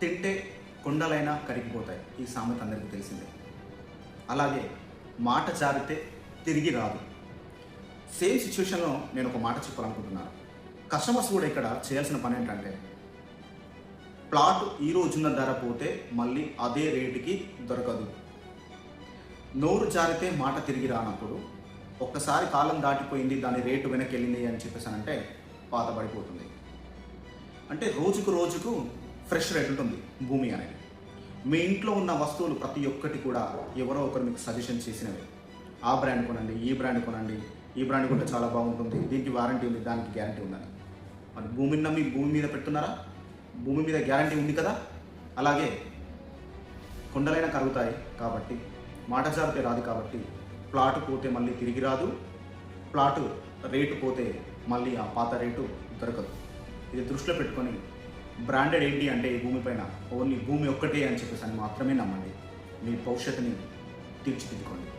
తింటే కొండలైనా కరిగిపోతాయి. ఈ సామెత అందరికీ తెలిసిందే. అలాగే మాట జారితే తిరిగి రాదు. సేమ్ సిచ్యువేషన్లో నేను ఒక మాట చెప్పాలనుకుంటున్నాను. కస్టమర్స్ కూడా ఇక్కడ చేయాల్సిన పని ఏంటంటే ప్లాట్ ఈ రోజున్న ధర పోతే మళ్ళీ అదే రేటుకి దొరకదు. నోరు జారితే మాట తిరిగి రానప్పుడు ఒక్కసారి కాలం దాటిపోయింది దాని రేటు వెనక్కి వెళ్ళింది అని చెప్పేసి అంటే అంటే రోజుకు రోజుకు ఫ్రెష్ రేట్ ఉంటుంది భూమి అనేది. మీ ఇంట్లో ఉన్న వస్తువులు ప్రతి ఒక్కటి కూడా ఎవరో ఒకరు మీకు సజెషన్ చేసినవి. ఆ బ్రాండ్ కొనండి ఈ బ్రాండ్ కొనండి ఈ బ్రాండ్ కొంటే చాలా బాగుంటుంది దీనికి వారంటీ ఉంది దానికి గ్యారంటీ ఉందని మరి భూమిని నమ్మి భూమి మీద పెట్టున్నారా భూమి మీద గ్యారంటీ ఉంది కదా? అలాగే కొండలైనా కరుగుతాయి కాబట్టి మాట జారితే రాదు కాబట్టి ప్లాట్ పోతే మళ్ళీ తిరిగి రాదు ప్లాట్ రేటు పోతే మళ్ళీ ఆ పాత రేటు దొరకదు. ఇది దృష్టిలో పెట్టుకొని బ్రాండెడ్ ఏంటి అంటే ఈ భూమిపైన ఓన్లీ భూమి ఒక్కటే అని చెప్పేసి అని మాత్రమే నమ్మండి. మీ భవిష్యత్తుని తీర్చిదిద్దుకోండి.